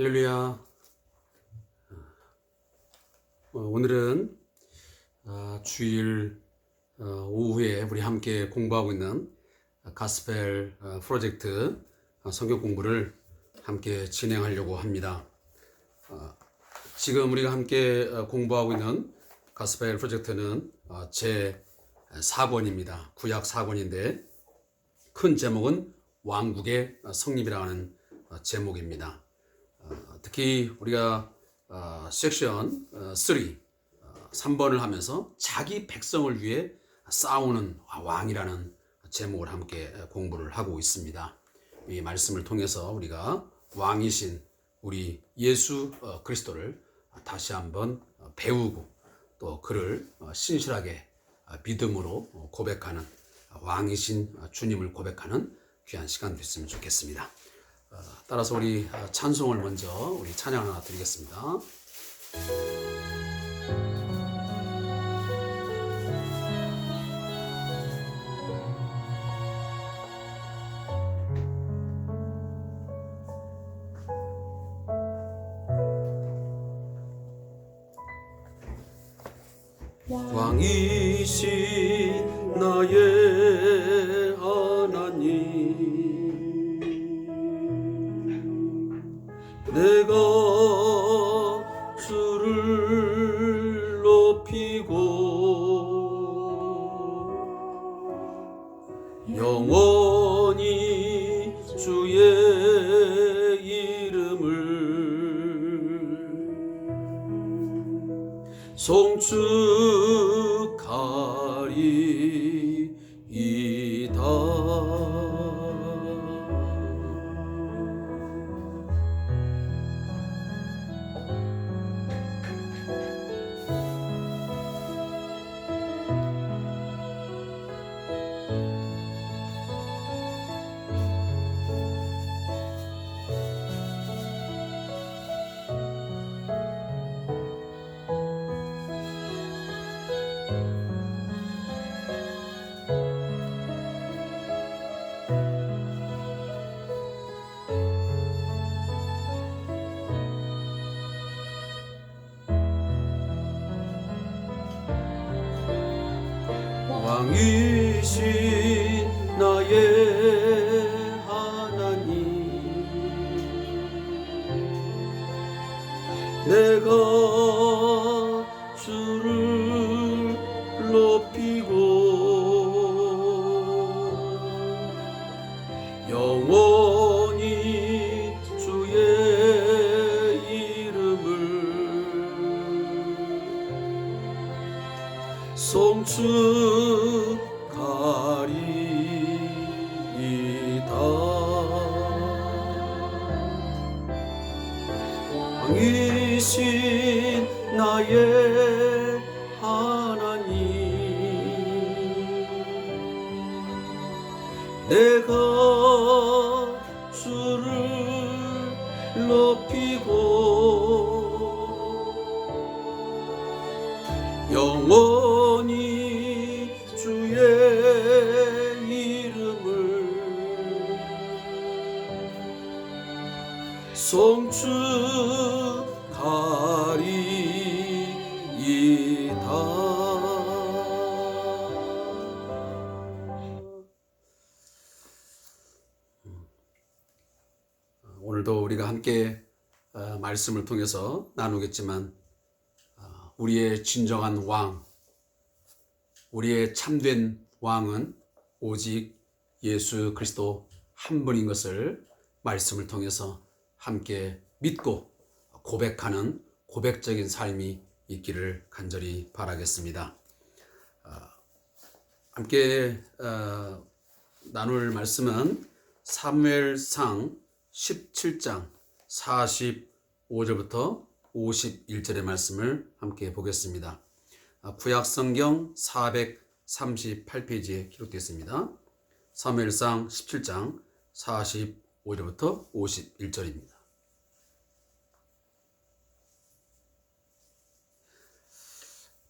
할렐루야. 어, 오늘은 아, 주일 어, 오후에 우리 함께 공부하고 있는 가스펠 어, 프로젝트 어, 성경 공부를 함께 진행하려고 합니다. 어, 지금 우리가 함께 어, 공부하고 있는 가스펠 프로젝트는 어, 제 4권입니다. 구약 4권인데 큰 제목은 왕국의 성립이라는 어, 제목입니다. 어, 특히 우리가 어, 섹션 어, 3 어, 3번을 하면서 자기 백성을 위해 싸우는 왕이라는 제목을 함께 공부를 하고 있습니다. 이 말씀을 통해서 우리가 왕이신 우리 예수 어, 그리스도를 다시 한번 어, 배우고 또 그를 어, 신실하게 어, 믿음으로 어, 고백하는 어, 왕이신 어, 주님을 고백하는 귀한 시간 됐으면 좋겠습니다. 어, 따라서 우리 어, 찬송을 먼저 우리 찬양 하나 드리겠습니다. 왕이신 나의 높이고 영원히 주의 이름을 송축하리이다. 오늘도 우리가 함께 어, 말씀을 통해서 나누겠지만 어, 우리의 진정한 왕, 우리의 참된 왕은 오직 예수 그리스도 한 분인 것을 말씀을 통해서 함께 믿고 고백하는 고백적인 삶이 있기를 간절히 바라겠습니다. 어, 함께 어, 나눌 말씀은 사무엘상 17장 45절부터 51절의 말씀을 함께 보겠습니다. 아, 구약 성경 438페이지에 기록되어 있습니다. 사무엘상 17장 45절부터 51절입니다.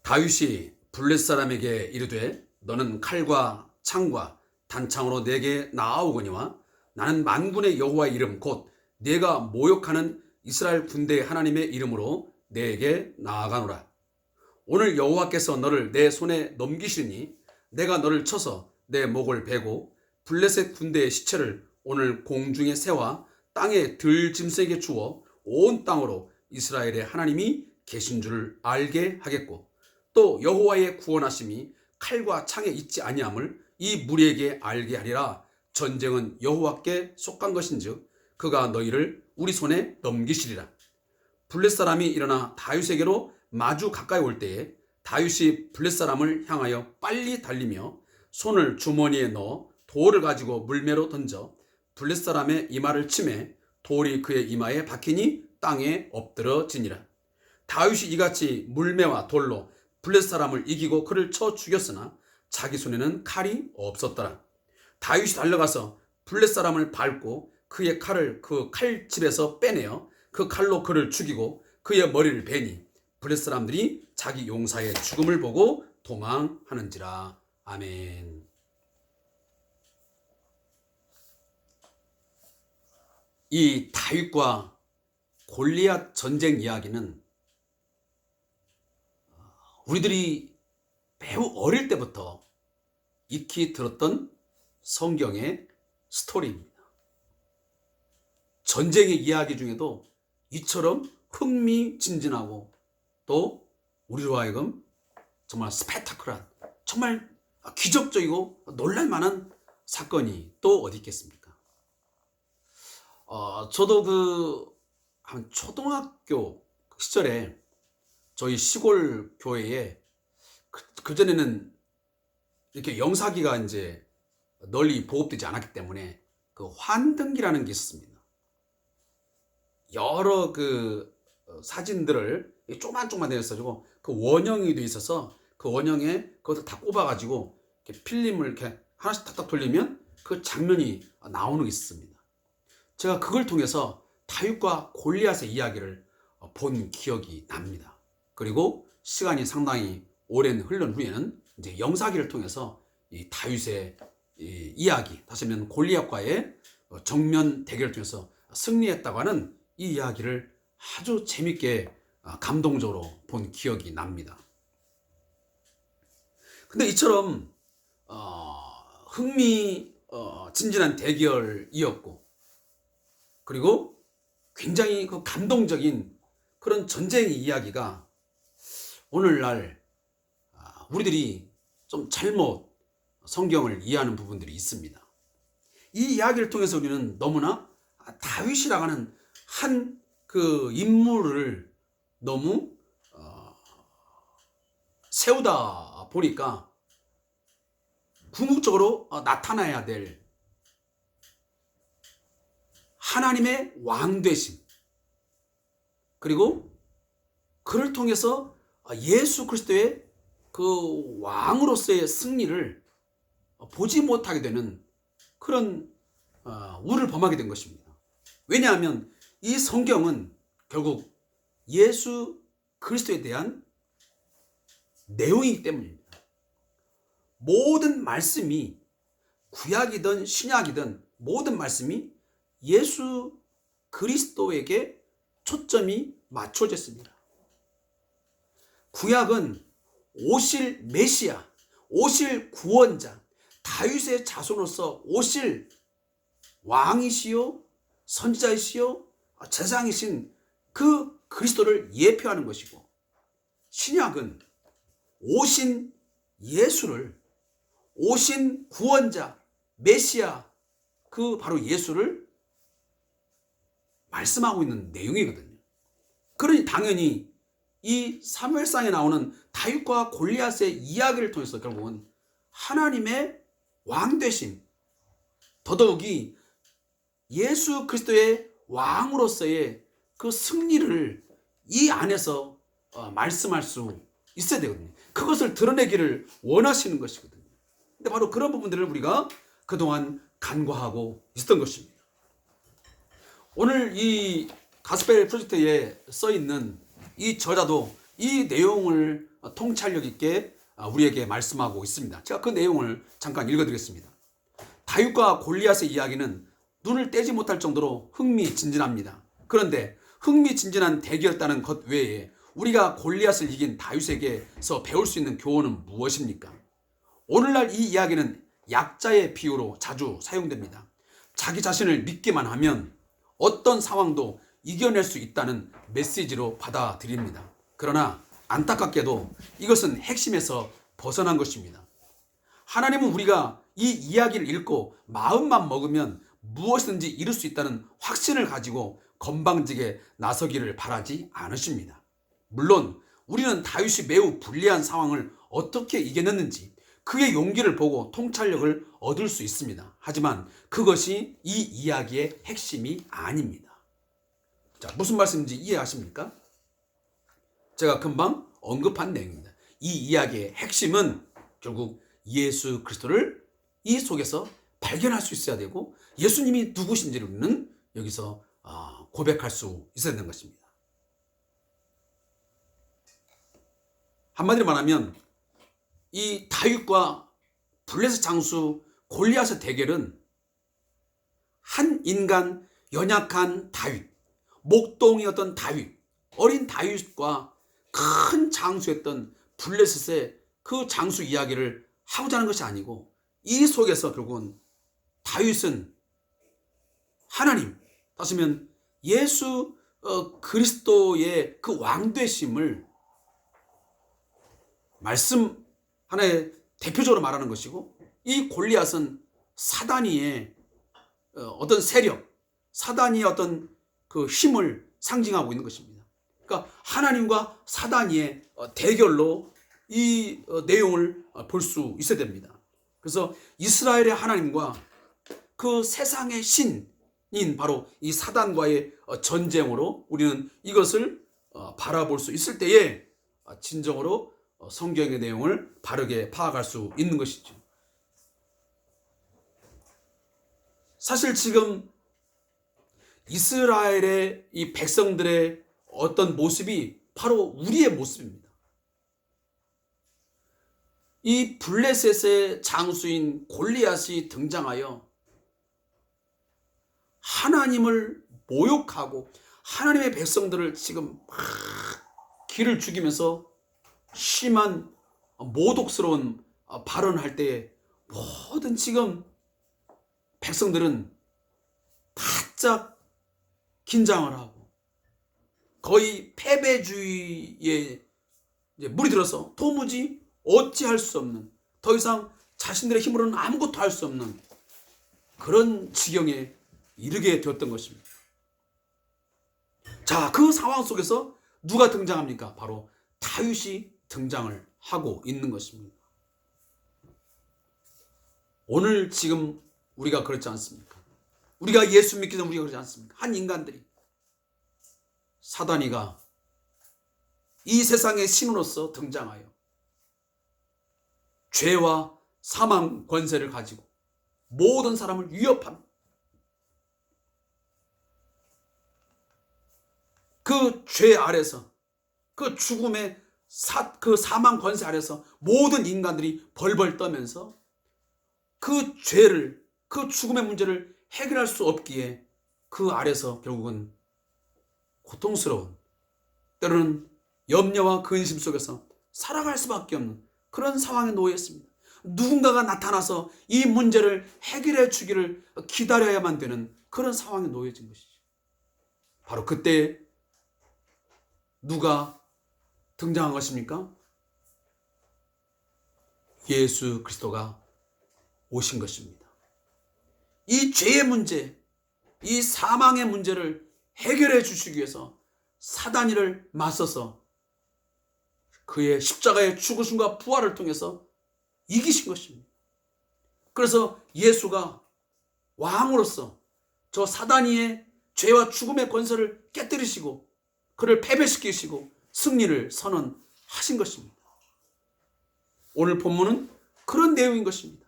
다윗이 블렛 사람에게 이르되 너는 칼과 창과 단창으로 내게 나아오거니와 나는 만군의 여호와의 이름 곧 내가 모욕하는 이스라엘 군대 하나님의 이름으로 내게 나아가노라. 오늘 여호와께서 너를 내 손에 넘기시니 내가 너를 쳐서 내 목을 베고 블레셋 군대의 시체를 오늘 공중의 새와 땅의 들짐승에게 주어 온 땅으로 이스라엘의 하나님이 계신 줄을 알게 하겠고 또 여호와의 구원하심이 칼과 창에 있지 아니함을 이 무리에게 알게 하리라 전쟁은 여호와께 속한 것인즉 그가 너희를 우리 손에 넘기시리라 블렛 사람이 일어나 다윗에게로 마주 가까이 올 때에 다윗이 블렛 사람을 향하여 빨리 달리며 손을 주머니에 넣어 돌을 가지고 물매로 던져 블렛 사람의 이마를 치매 돌이 그의 이마에 박히니 땅에 엎드러지니라. 다윗이 이같이 물매와 돌로 블렛 사람을 이기고 그를 쳐 죽였으나 자기 손에는 칼이 없었더라. 다윗이 달려가서 블렛 사람을 밟고 그의 칼을 그 칼집에서 빼내어 그 칼로 그를 죽이고 그의 머리를 베니 블렛 사람들이 자기 용사의 죽음을 보고 도망하는지라. 아멘. 이 다윗과 골리앗 전쟁 이야기는 우리들이 매우 어릴 때부터 익히 들었던 성경의 스토리입니다. 전쟁의 이야기 중에도 이처럼 흥미진진하고 또 우리로 하여금 정말 스페타클한 정말 기적적이고 놀랄만한 사건이 또 어디 있겠습니까? 어, 저도 그, 한 초등학교 시절에 저희 시골 교회에 그, 그전에는 이렇게 영사기가 이제 널리 보급되지 않았기 때문에 그 환등기라는 게 있었습니다. 여러 그 어, 사진들을 쪼만쪼만 내었어가지고 그 원형이 돼 있어서 그 원형에 그것을 다 꼽아가지고 이렇게 필름을 이렇게 하나씩 탁탁 돌리면 그 장면이 나오는 게 있습니다. 제가 그걸 통해서 다윗과 골리앗의 이야기를 어, 본 기억이 납니다. 그리고 시간이 상당히 오랜 흘른 후에는 이제 영사기를 통해서 이 다윗의 이 이야기, 다시 말하면 골리앗과의 어, 정면 대결을 통해서 승리했다고 하는 이 이야기를 아주 재밌게 어, 감동적으로 본 기억이 납니다. 근데 이처럼 어, 흥미 어, 진진한 대결이었고 그리고 굉장히 그 감동적인 그런 전쟁 이야기가 오늘날 아, 우리들이 좀 잘못 성경을 이해하는 부분들이 있습니다. 이 이야기를 통해서 우리는 너무나 다윗이라고 하는 한 그 인물을 너무 어, 세우다 보니까 궁극적으로 어, 나타나야 될 하나님의 왕 되심 그리고 그를 통해서 예수 그리스도의 그 왕으로서의 승리를 보지 못하게 되는 그런 어, 우를 범하게 된 것입니다. 왜냐하면 이 성경은 결국 예수 그리스도에 대한 내용이기 때문입니다. 모든 말씀이 구약이든 신약이든 모든 말씀이 예수 그리스도에게 초점이 맞춰졌습니다. 구약은 오실 메시아, 오실 구원자, 다윗의 자손으로서 오실 왕이시요, 선지자이시요, 제상이신 그 그리스도를 예표하는 것이고, 신약은 오신 예수를, 오신 구원자, 메시아, 그 바로 예수를 말씀하고 있는 내용이거든요. 그러니 당연히 이 사무엘상에 나오는 다윗과 골리앗의 이야기를 통해서 결국은 하나님의 왕 되심 더더욱이 예수 그리스도의 왕으로서의 그 승리를 이 안에서 어, 말씀할 수 있어야 되거든요. 그것을 드러내기를 원하시는 것이거든요. 근데 바로 그런 부분들을 우리가 그동안 간과하고 있었던 것입니다. 오늘 이 가스펠 프로젝트에 써 있는 이 저자도 이 내용을 통찰력 있게 우리에게 말씀하고 있습니다. 제가 그 내용을 잠깐 읽어드리겠습니다. 다윗과 골리앗의 이야기는 눈을 떼지 못할 정도로 흥미진진합니다. 그런데 흥미진진한 대결했다는 것 외에 우리가 골리앗을 이긴 다윗에게서 배울 수 있는 교훈은 무엇입니까? 오늘날 이 이야기는 약자의 비유로 자주 사용됩니다. 자기 자신을 믿기만 하면 어떤 상황도 이겨낼 수 있다는 메시지로 받아들입니다. 그러나 안타깝게도 이것은 핵심에서 벗어난 것입니다. 하나님은 우리가 이 이야기를 읽고 마음만 먹으면 무엇이든지 이룰 수 있다는 확신을 가지고 건방지게 나서기를 바라지 않으십니다. 물론 우리는 다윗이 매우 불리한 상황을 어떻게 이겨냈는지 그의 용기를 보고 통찰력을 얻을 수 있습니다. 하지만 그것이 이 이야기의 핵심이 아닙니다. 자, 무슨 말씀인지 이해하십니까? 제가 금방 언급한 내용입니다. 이 이야기의 핵심은 결국 예수 그리스도를 이 속에서 발견할 수 있어야 되고 예수님이 누구신지를 우리는 여기서 아, 고백할 수 있어야 되는 것입니다. 한마디로 말하면 이 다윗과 블레셋 장수 골리앗의 대결은 한 인간 연약한 다윗, 목동이었던 다윗, 어린 다윗과 큰 장수였던 블레셋의 그 장수 이야기를 하고자 하는 것이 아니고 이 속에서 결국은 다윗은 하나님, 다시 면 예수 어, 그리스도의 그 왕되심을 말씀 하나의 대표적으로 말하는 것이고 이 골리앗은 사단이의 어, 어떤 세력, 사단이의 어떤 그 힘을 상징하고 있는 것입니다. 그러니까 하나님과 사단이의 어, 대결로 이 어, 내용을 볼수 있어야 됩니다. 그래서 이스라엘의 하나님과 그 세상의 신인 바로 이 사단과의 전쟁으로 우리는 이것을 바라볼 수 있을 때에 진정으로 성경의 내용을 바르게 파악할 수 있는 것이죠. 사실 지금 이스라엘의 이 백성들의 어떤 모습이 바로 우리의 모습입니다. 이 블레셋의 장수인 골리앗이 등장하여 하나님을 모욕하고 하나님의 백성들을 지금 막 길을 죽이면서 심한 모독스러운 발언을 할 때에 모든 지금 백성들은 바짝 긴장을 하고 거의 패배주의에 물이 들어서 도무지 어찌할 수 없는 더 이상 자신들의 힘으로는 아무것도 할 수 없는 그런 지경에 이르게 되었던 것입니다. 자, 그 상황 속에서 누가 등장합니까? 바로 다윗이 등장을 하고 있는 것입니다. 오늘 지금 우리가 그렇지 않습니까? 우리가 예수 믿기 전 우리가 그렇지 않습니까? 한 인간들이 사단이가 이 세상의 신으로서 등장하여 죄와 사망 권세를 가지고 모든 사람을 위협합니다. 그 죄 아래서 그 죽음의 사, 그 사망 권세 아래서 모든 인간들이 벌벌 떠면서 그 죄를 그 죽음의 문제를 해결할 수 없기에 그 아래서 결국은 고통스러운 때로는 염려와 근심 속에서 살아갈 수밖에 없는 그런 상황에 놓였습니다. 누군가가 나타나서 이 문제를 해결해 주기를 기다려야만 되는 그런 상황에 놓여진 것이죠. 바로 그때 누가 등장한 것입니까? 예수 그리스도가 오신 것입니다. 이 죄의 문제, 이 사망의 문제를 해결해 주시기 위해서 사단이를 맞서서 그의 십자가의 죽으심과 부활을 통해서 이기신 것입니다. 그래서 예수가 왕으로서 저 사단이의 죄와 죽음의 권세를 깨뜨리시고 그를 패배시키시고 승리를 선언하신 것입니다. 오늘 본문은 그런 내용인 것입니다.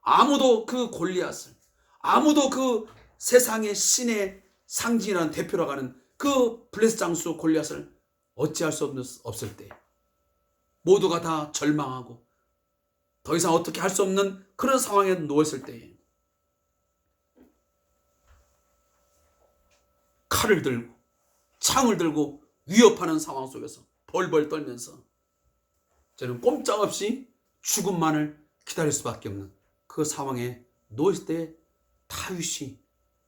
아무도 그 골리앗을 아무도 그 세상의 신의 상징이라는 대표라고 하는 그 블레스 장수 골리앗을 어찌할 수 없을 때 모두가 다 절망하고 더 이상 어떻게 할 수 없는 그런 상황에 놓였을 때에 칼을 들고 창을 들고 위협하는 상황 속에서 벌벌 떨면서 저는 꼼짝없이 죽음만을 기다릴 수밖에 없는 그 상황에 놓였을 때 다윗이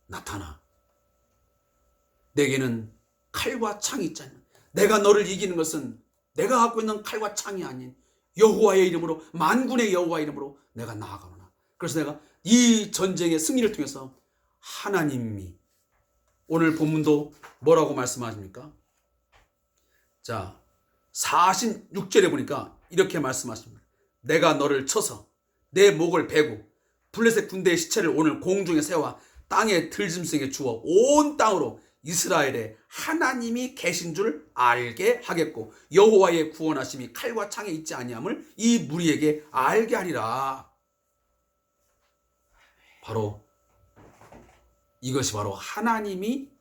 나타나 내게는 칼과 창이 있잖아. 내가 너를 이기는 것은 내가 갖고 있는 칼과 창이 아닌 여호와의 이름으로 만군의 여호와 이름으로 내가 나아가노나. 그래서 내가 이 전쟁의 승리를 통해서 하나님이 오늘 본문도 뭐라고 말씀하십니까? 자, 46절에 보니까 이렇게 말씀하십니다. 내가 너를 쳐서 내 목을 베고 블레셋 군대의 시체를 오늘 공중에 세워 땅의 들짐승에 주어 온 땅으로 이스라엘에 하나님이 계신 줄 알게 하겠고 여호와의 구원하심이 칼과 창에 있지 아니함을 이 무리에게 알게 하리라. 바로 이것이 바로 하나님이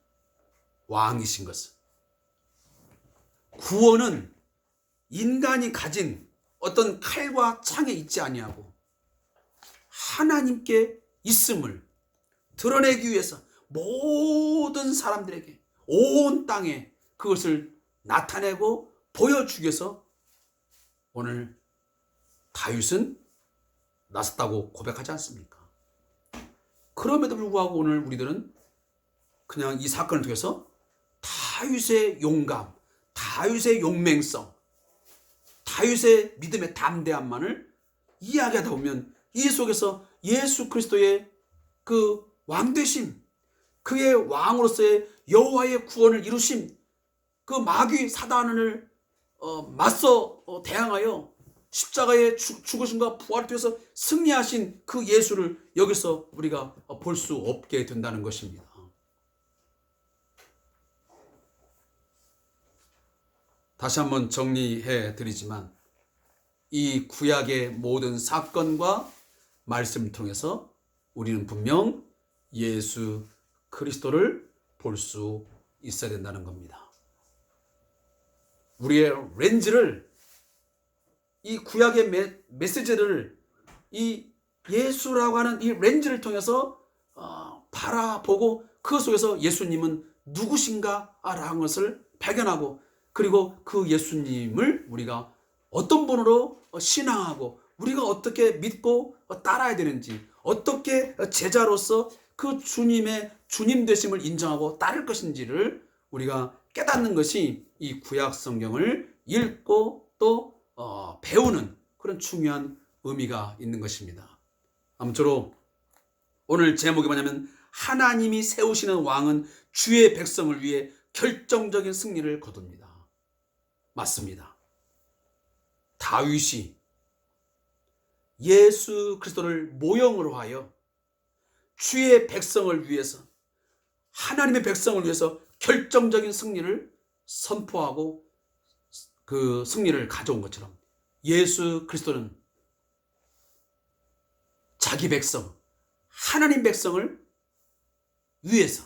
왕이신 것을. 구원은 인간이 가진 어떤 칼과 창에 있지 아니하고 하나님께 있음을 드러내기 위해서 모든 사람들에게 온 땅에 그것을 나타내고 보여주기 위해서 오늘 다윗은 나섰다고 고백하지 않습니까? 그럼에도 불구하고 오늘 우리들은 그냥 이 사건을 통해서 다윗의 용감, 다윗의 용맹성, 다윗의 믿음의 담대함만을 이야기하다 보면 이 속에서 예수 그리스도의 그 왕되심, 그의 왕으로서의 여호와의 구원을 이루심, 그 마귀 사단을 어, 맞서 어, 대항하여 십자가의 죽, 죽으심과 부활을 통해서 승리하신 그 예수를 여기서 우리가 볼 수 없게 된다는 것입니다. 다시 한번 정리해 드리지만 이 구약의 모든 사건과 말씀을 통해서 우리는 분명 예수 그리스도를 볼 수 있어야 된다는 겁니다. 우리의 렌즈를 이 구약의 메, 메시지를 이 예수라고 하는 이 렌즈를 통해서 어, 바라보고 그 속에서 예수님은 누구신가라는 것을 발견하고 그리고 그 예수님을 우리가 어떤 분으로 신앙하고 우리가 어떻게 믿고 따라야 되는지 어떻게 제자로서 그 주님의 주님 되심을 인정하고 따를 것인지를 우리가 깨닫는 것이 이 구약 성경을 읽고 또 어, 배우는 그런 중요한 의미가 있는 것입니다. 아무쪼록 오늘 제목이 뭐냐면 하나님이 세우시는 왕은 주의 백성을 위해 결정적인 승리를 거둡니다. 맞습니다. 다윗이 예수 그리스도를 모형으로 하여 주의 백성을 위해서 하나님의 백성을 위해서 결정적인 승리를 선포하고 그 승리를 가져온 것처럼 예수 그리스도는 자기 백성, 하나님 백성을 위해서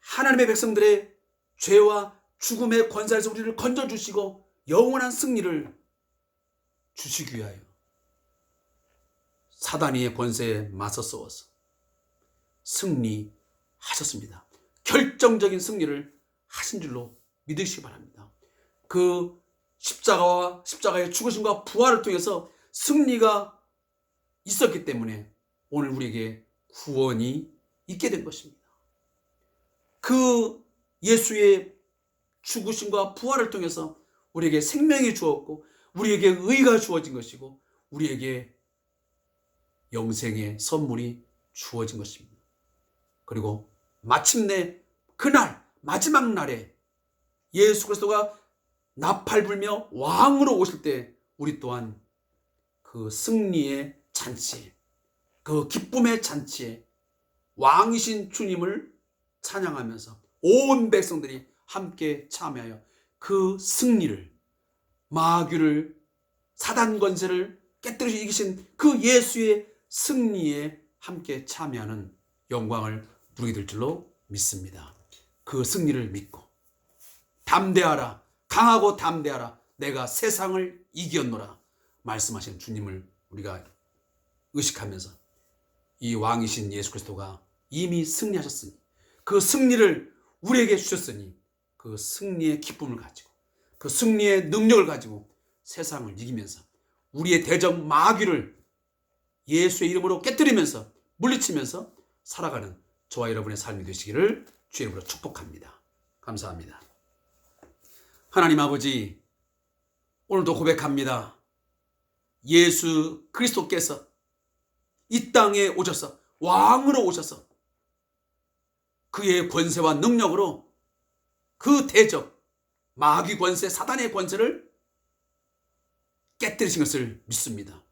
하나님의 백성들의 죄와 죽음의 권세에서 우리를 건져주시고 영원한 승리를 주시기 위하여 사단이의 권세에 맞서 싸워서 승리하셨습니다. 결정적인 승리를 하신 줄로 믿으시기 바랍니다. 그 십자가와 십자가의 죽으심과 부활을 통해서 승리가 있었기 때문에 오늘 우리에게 구원이 있게 된 것입니다. 그 예수의 죽으심과 부활을 통해서 우리에게 생명이 주었고 우리에게 의가 주어진 것이고 우리에게 영생의 선물이 주어진 것입니다. 그리고 마침내 그날 마지막 날에 예수 그리스도가 나팔 불며 왕으로 오실 때 우리 또한 그 승리의 잔치에 그 기쁨의 잔치에 왕이신 주님을 찬양하면서 온 백성들이 함께 참여하여 그 승리를 마귀를 사단 권세를 깨뜨리시 이기신 그 예수의 승리에 함께 참여하는 영광을 누리게 될 줄로 믿습니다. 그 승리를 믿고 담대하라 강하고 담대하라 내가 세상을 이겼노라 말씀하신 주님을 우리가 의식하면서 이 왕이신 예수 그리스도가 이미 승리하셨으니 그 승리를 우리에게 주셨으니 그 승리의 기쁨을 가지고 그 승리의 능력을 가지고 세상을 이기면서 우리의 대적 마귀를 예수의 이름으로 깨뜨리면서 물리치면서 살아가는 저와 여러분의 삶이 되시기를 주의 이름으로 축복합니다. 감사합니다. 하나님 아버지, 오늘도 고백합니다. 예수 그리스도께서 이 땅에 오셔서 왕으로 오셔서 그의 권세와 능력으로 그 대적 마귀 권세 사단의 권세를 깨뜨리신 것을 믿습니다.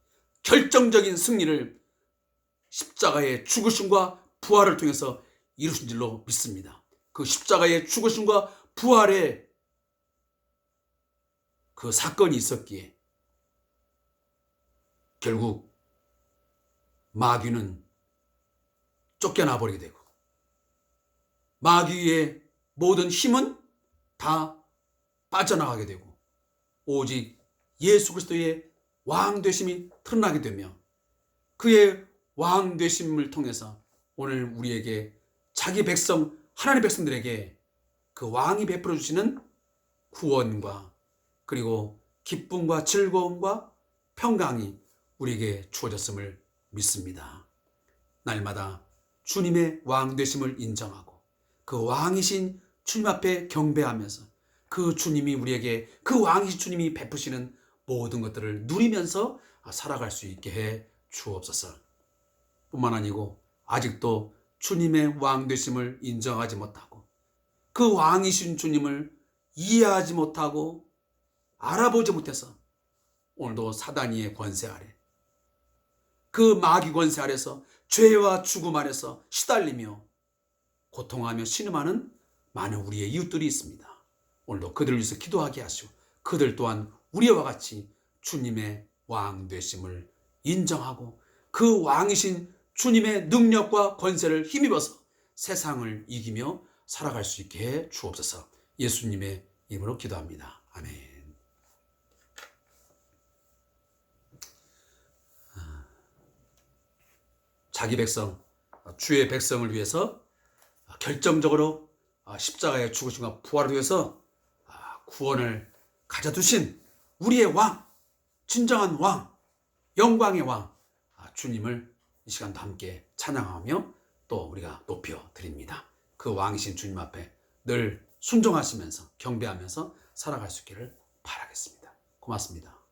결정적인 승리를 십자가의 죽으심과 부활을 통해서 이루신 줄로 믿습니다. 그 십자가의 죽으심과 부활의 그 사건이 있었기에 결국 마귀는 쫓겨나 버리게 되고 마귀의 모든 힘은 다 빠져나가게 되고 오직 예수 그리스도의 왕 되심이 드러나게 되며 그의 왕 되심을 통해서 오늘 우리에게 자기 백성 하나님의 백성들에게 그 왕이 베풀어 주시는 구원과 그리고 기쁨과 즐거움과 평강이 우리에게 주어졌음을 믿습니다. 날마다 주님의 왕 되심을 인정하고 그 왕이신 주님 앞에 경배하면서 그 주님이 우리에게 그 왕이신 주님이 베푸시는 모든 것들을 누리면서 살아갈 수 있게 해 주옵소서. 뿐만 아니고 아직도 주님의 왕 되심을 인정하지 못하고 그 왕이신 주님을 이해하지 못하고 알아보지 못해서 오늘도 사단이의 권세 아래 그 마귀 권세 아래서 죄와 죽음 아래서 시달리며 고통하며 신음하는 많은 우리의 이웃들이 있습니다. 오늘도 그들을 위해서 기도하게 하시고 그들 또한 우리와 같이 주님의 왕 되심을 인정하고 그 왕이신 주님의 능력과 권세를 힘입어서 세상을 이기며 살아갈 수 있게 해 주옵소서. 예수님의 이름으로 기도합니다. 아멘. 자기 백성, 주의 백성을 위해서 결정적으로 십자가의 죽으심과 부활을 위해서 구원을 가져두신 우리의 왕, 진정한 왕, 영광의 왕, 주님을 이 시간도 함께 찬양하며 또 우리가 높여 드립니다. 그 왕이신 주님 앞에 늘 순종하시면서 경배하면서 살아갈 수 있기를 바라겠습니다. 고맙습니다.